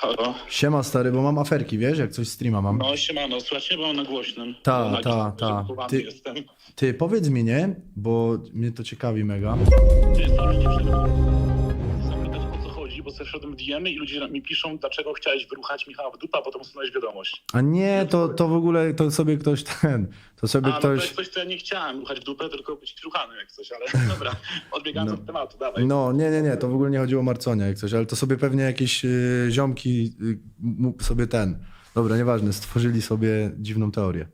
Halo? Siema stary, bo mam aferki, wiesz, jak coś streama mam. No siemano, słuchajcie, bo na głośnym. Ta, na ta, głośnym, ta. Ty- Jestem. Ty, powiedz mi, nie? Bo mnie to ciekawi mega. Ty, sorry, nie przerywam. Bo sobie wszedłem w DM i ludzie mi piszą, dlaczego chciałeś wyruchać Michała w dupa, a potem usunąłeś wiadomość. A nie, to, to w ogóle, to sobie ktoś ten, to sobie A, no to ktoś... jest coś, co ja nie chciałem ruchać w dupę, tylko być ruchany jak coś, ale dobra, odbiegając No. od tematu, dawaj. No, nie, nie, nie, to w ogóle nie chodziło o Marconia jak coś, ale to sobie pewnie jakieś y, ziomki y, sobie ten, dobra, nieważne, stworzyli sobie dziwną teorię.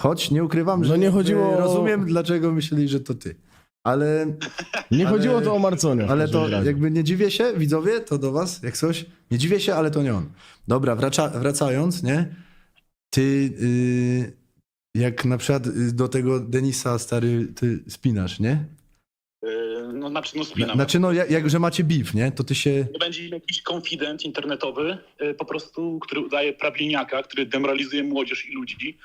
Choć nie ukrywam, No że nie jakby chodziło rozumiem, dlaczego myśleli, że to ty. Ale, Nie Ale- chodziło to o Marconia. ale to razie. jakby nie dziwię się, widzowie, to do was, jak coś. Nie dziwię się, ale to nie on. Dobra, wraca, wracając, nie? Ty, y, jak na przykład y, do tego Denisa, stary, ty spinasz, nie? Yy, no znaczy, no spinam. Znaczy, no, jak, jak że macie beef, nie? To ty się... Nie będzie jakiś konfident internetowy, y, po prostu, który udaje prawilniaka, który demoralizuje młodzież i ludzi,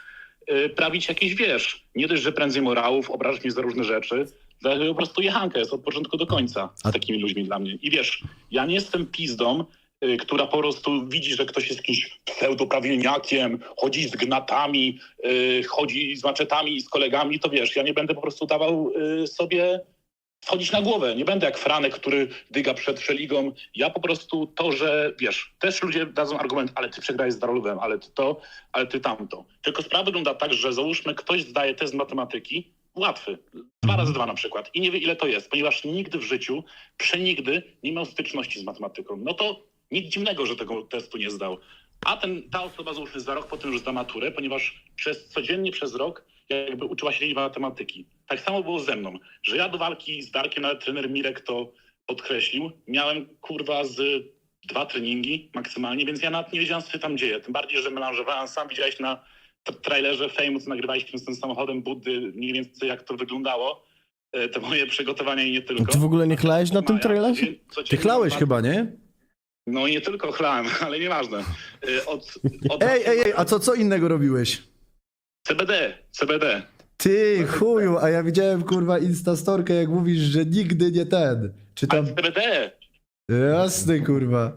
y, prawić jakieś, wiesz, nie dość, że prędzej morałów, obrażać mnie za różne rzeczy, po prostu jechanka jest od początku do końca z takimi ludźmi dla mnie. I wiesz, ja nie jestem pizdą, y, która po prostu widzi, że ktoś jest jakimś pseudoprawilniakiem, chodzi z gnatami, y, chodzi z maczetami i z kolegami, to wiesz, ja nie będę po prostu dawał y, sobie wchodzić na głowę. Nie będę jak Franek, który dyga przed Szeligą. Ja po prostu to, że wiesz, też ludzie dadzą argument, ale ty przegrałeś z Darolowem, ale ty to, ale ty tamto. Tylko sprawa wygląda tak, że załóżmy ktoś zdaje test matematyki, łatwy, dwa razy dwa na przykład i nie wie ile to jest, ponieważ nigdy w życiu, przenigdy nie miał styczności z matematyką. No to nic dziwnego, że tego testu nie zdał. A ten, ta osoba załóżmy za rok potem już zda maturę, ponieważ przez codziennie przez rok jakby uczyła się matematyki. Tak samo było ze mną, że ja do walki z Darkiem, nawet trener Mirek to podkreślił, miałem kurwa z dwa treningi maksymalnie, więc ja nawet nie wiedziałem, co się tam dzieje. Tym bardziej, że melanżowałem, sam widziałeś na trailerze Fejmu, co nagrywaliśmy z tym samochodem Buddy, mniej więcej jak to wyglądało. Te moje przygotowania i nie tylko. Ty w ogóle nie chlałeś na tym trailerze? Ty chlałeś chyba, nie? No nie tylko chlałem, ale nieważne. E, Od, od Ej, ej, ej, a co, co innego robiłeś? CBD, CBD. Ty, chuju, a ja widziałem, kurwa, instastorkę, jak mówisz, że nigdy nie ten. Czy Ale tam... CBD, Jasny, kurwa.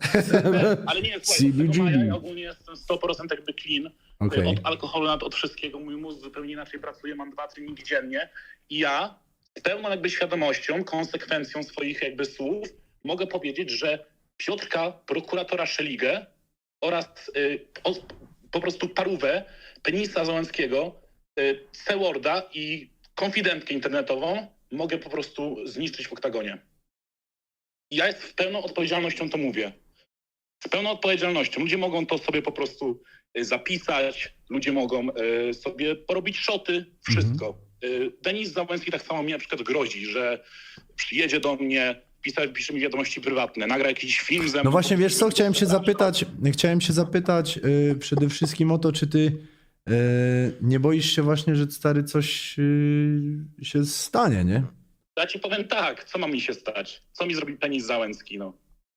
ale nie, słuchaj, maja ja ogólnie jestem 100% jakby clean. Okej. Od alkoholu, nad od wszystkiego. Mój mózg zupełnie inaczej pracuje, mam dwa treningi dziennie i ja z pełną jakby świadomością, konsekwencją swoich jakby słów mogę powiedzieć, że Piotrka, prokuratora Szeligę oraz y, o, po prostu parówę Penisa Załęckiego, y, Seworda i konfidentkę internetową mogę po prostu zniszczyć w oktagonie. Ja z pełną odpowiedzialnością to mówię. Z pełną odpowiedzialnością. Ludzie mogą to sobie po prostu y, zapisać, ludzie mogą y, sobie porobić szoty, wszystko. Y, Denis Załęcki tak samo mi na przykład grozi, że przyjedzie do mnie, pisze, pisze mi wiadomości prywatne, nagra jakiś film ze mną. No właśnie, wiesz co, chciałem się zapytać, chciałem się zapytać y, przede wszystkim o to, czy ty nie boisz się właśnie, że stary coś się stanie, nie? Ja ci powiem tak, co ma mi się stać? Co mi zrobi Penis Załęcki, no?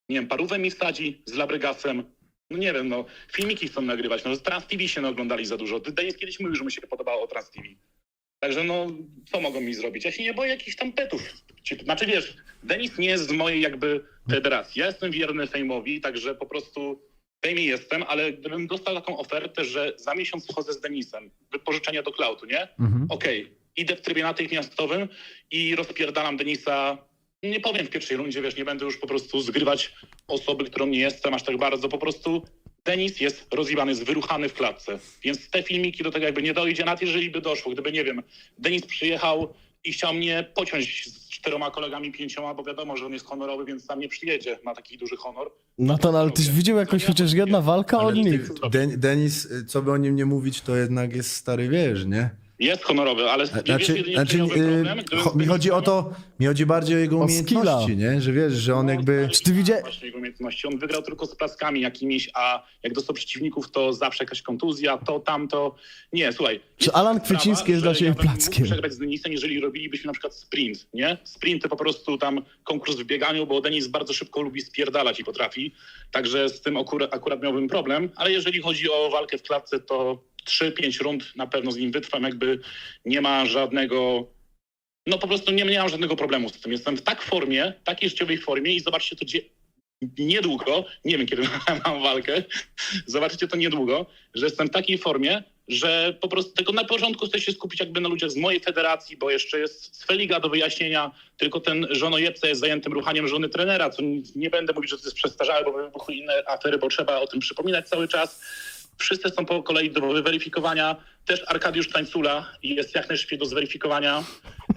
Nie wiem, parówę mi wsadzi z Labrygasem. No nie wiem, no, filmiki chcą nagrywać, no z Trans TV się nie oglądali za dużo. Denis kiedyś mówił, że mu się podobało Trans TV. Także no, co mogą mi zrobić? Ja się nie boję jakichś tam petów. Znaczy wiesz, Denis nie jest z mojej jakby federacji. Ja jestem wierny Fejmowi, także po prostu w Fejmie jestem, ale gdybym dostał taką ofertę, że za miesiąc wchodzę z Denisem, wypożyczenia do Cloudu, nie? Mhm. okej, idę w trybie natychmiastowym i rozpierdalam Denisa. Nie powiem w pierwszej rundzie, wiesz, nie będę już po prostu zgrywać osoby, którą nie jestem aż tak bardzo. Po prostu Denis jest rozjebany, jest wyruchany w klatce. Więc te filmiki do tego jakby nie dojdzie, nawet jeżeli by doszło. Gdyby, nie wiem, Denis przyjechał i chciał mnie pociąć z czteroma kolegami, pięcioma, bo wiadomo, że on jest honorowy, więc tam nie przyjedzie na taki duży honor. Natan, ale tyś widział jakoś chociaż jedna walka od nich? Den, Denis, co by o nim nie mówić, to jednak jest stary, wiesz, nie? Jest honorowy, ale Znaczy, wiesz, jedynie znaczy miałby y, problem, cho- mi chodzi o to, mi chodzi bardziej o jego O umiejętności, skilla. nie? Że wiesz, że on No, jakby... stary, Czy ty widzia- Właśnie jego umiejętności. On wygrał tylko z plackami jakimiś, a jak dostał przeciwników, to zawsze jakaś kontuzja, to, tamto. Nie, słuchaj. Czy jest Alan sprawa, Kwieciński jest że dla ciebie ja bym mógł plackiem? przegrać z Denisem, jeżeli robilibyśmy na przykład sprint, nie? Sprinty po prostu tam konkurs w bieganiu, bo Denis bardzo szybko lubi spierdalać i potrafi. Także z tym akurat, akurat miałbym problem, ale jeżeli chodzi o walkę w klatce, to 3-5 rund na pewno z nim wytrwam, jakby nie ma żadnego no po prostu nie, nie mam żadnego problemu z tym. Jestem w tak formie, takiej życiowej formie i zobaczcie, to niedługo, nie wiem kiedy mam walkę, zobaczycie to niedługo, że jestem w takiej formie, że po prostu tylko na początku chcę się skupić jakby na ludziach z mojej federacji, bo jeszcze jest Sfeliga do wyjaśnienia, tylko ten żonojebca jest zajętym ruchaniem żony trenera, co nie będę mówić, że to jest przestarzałe, bo wybuchły inne afery, bo trzeba o tym przypominać cały czas. Wszyscy są po kolei do wyweryfikowania. Też Arkadiusz Tańcula jest jak najszybciej do zweryfikowania.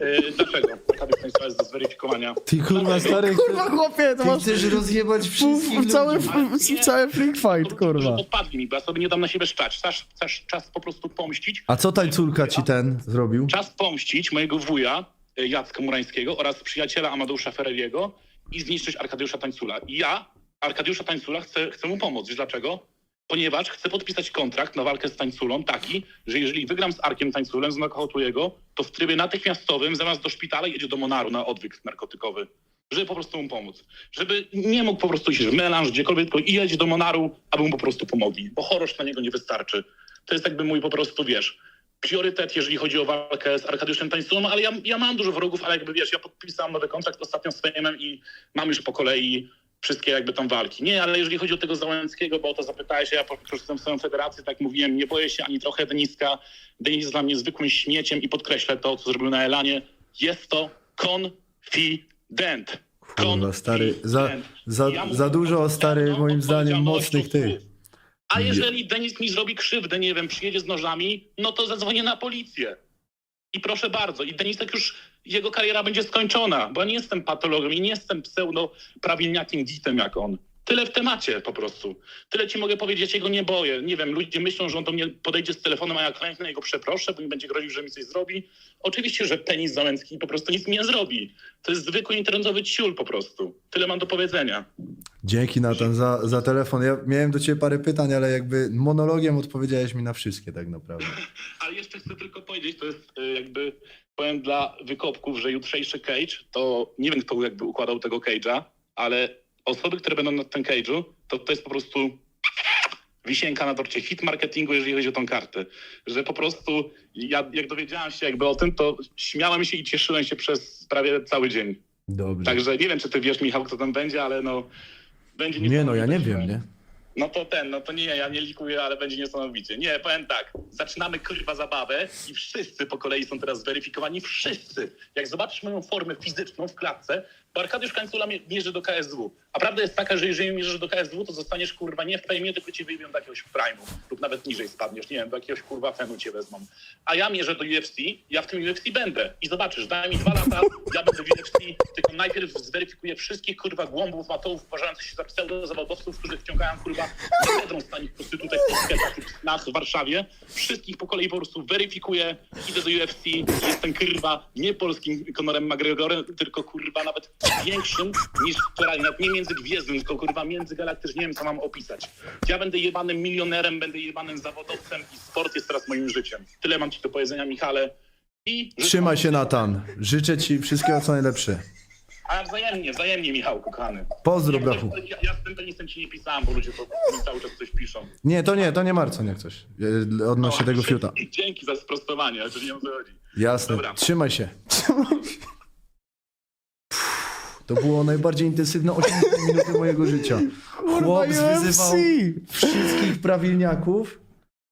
Yy, dlaczego Arkadiusz Tańcula jest do zweryfikowania? Ty kurwa stary, Kurwa chłopie, to ty masz chcesz rozjebać w, wszystkich w, cały, ludzi. cały freak fight, kurwa. Odpadli mi, bo ja sobie nie dam na siebie szczać. Czas, czas, czas po prostu pomścić. A co tańculka ci ten zrobił? Czas pomścić mojego wuja y, Jacka Murańskiego oraz przyjaciela Amadeusza Ferreriego i zniszczyć Arkadiusza Tańcula. I ja, Arkadiusza Tańcula, chcę, chcę mu pomóc. Wiesz dlaczego? Ponieważ chcę podpisać kontrakt na walkę z Tańculą taki, że jeżeli wygram z Arkiem Tańculem, znokautuję go, to w trybie natychmiastowym zamiast do szpitala jedzie do Monaru na odwyk narkotykowy. Żeby po prostu mu pomóc. Żeby nie mógł po prostu iść w melanż, gdziekolwiek, tylko jedzie do Monaru, aby mu po prostu pomogli. Bo chorosz na niego nie wystarczy. To jest jakby mój po prostu, wiesz, priorytet, jeżeli chodzi o walkę z Arkadiuszem Tańculą, ale ja, ja mam dużo wrogów, ale jakby wiesz, ja podpisałem nowy kontrakt ostatnio z Fejmem i mam już po kolei wszystkie jakby tam walki. Nie, ale jeżeli chodzi o tego Załęckiego, bo o to zapytałeś, ja pokorzystam swoją federację, tak mówiłem, nie boję się ani trochę Deniska. Denis jest dla mnie zwykłym śmieciem i podkreślę to, co zrobił na Elanie. Jest to konfident. Kurwa, stary, za, za, Ja za dużo, stary, pełną moim zdaniem, odpowiedzialnością mocnych tych. A jeżeli Denis mi zrobi krzywdę, nie wiem, przyjedzie z nożami, no to zadzwonię na policję. I proszę bardzo, i Denisek już, jego kariera będzie skończona, bo ja nie jestem patologiem i nie jestem pseudo-prawilniakiem gitem jak on. Tyle w temacie po prostu. Tyle ci mogę powiedzieć, ja go nie boję. Nie wiem, ludzie myślą, że on do mnie podejdzie z telefonem, a ja klęknę i go przeproszę, bo mi będzie groził, że mi coś zrobi. Oczywiście, że penis Załęcki po prostu nic mi nie zrobi. To jest zwykły internetowy ciul po prostu. Tyle mam do powiedzenia. Dzięki Natan za, za telefon. Ja miałem do ciebie parę pytań, ale jakby monologiem odpowiedziałeś mi na wszystkie tak naprawdę. Ale jeszcze chcę tylko powiedzieć, to jest y, jakby, powiem dla wykopków, że jutrzejszy cage, to nie wiem kto jakby układał tego cage'a, ale osoby, które będą na tym cage'u, to to jest po prostu wisienka na torcie, hit marketingu, jeżeli chodzi o tą kartę. Że po prostu ja jak dowiedziałem się jakby o tym, to śmiałem się i cieszyłem się przez prawie cały dzień. Dobrze. Także nie wiem, czy ty wiesz, Michał, kto tam będzie, ale no będzie Nie no, ja nie wiem, nie? No to ten, no to nie, ja nie likuję, ale będzie niesamowicie. Nie, powiem tak, zaczynamy kurwa zabawę i wszyscy po kolei są teraz zweryfikowani, wszyscy. Jak zobaczysz moją formę fizyczną w klatce, bo Arkadiusz Kańcula mie- mierzy do KSW. A prawda jest taka, że jeżeli mierzysz do KSW, to zostaniesz kurwa nie w fejmie, tylko cię wyjmią do jakiegoś prime'u lub nawet niżej spadniesz, nie wiem, do jakiegoś kurwa fenu cię wezmą. A ja mierzę do UFC, ja w tym UFC będę. I zobaczysz, daj mi dwa lata, ja będę w UFC, tylko najpierw zweryfikuję wszystkich kurwa głąbów, matołów, uważających się za pseudo-zawodowców, którzy wciągają kurwa bedrą z tanich prostytutek w nas w Warszawie. Wszystkich po kolei po prostu weryfikuję, idę do UFC, jestem kurwa nie polskim Conorem McGregorem, tylko kurwa nawet większym niż wczoraj, nawet nie międzygwiezdnym, tylko kurwa międzygalaktycznym, nie wiem co mam opisać. Ja będę jebanym milionerem, będę jebanym zawodowcem i sport jest teraz moim życiem. Tyle mam ci do powiedzenia, Michale. I Trzymaj się Natan. Życzę ci wszystkiego co najlepsze. A wzajemnie, wzajemnie, Michał, kochany. Pozdro, Ja- brachu. Ja, ja z tym tenisem ci nie pisałem, bo ludzie to mi cały czas coś piszą. Nie, to nie, to nie Marcon jak coś. e, Odnośnie tego fiuta. Dzięki za sprostowanie, ale to nie o co chodzi. Jasne. Dobra. Trzymaj się. To było najbardziej intensywne 8 minuty mojego życia. Chłop UFC! wyzywał wszystkich prawilniaków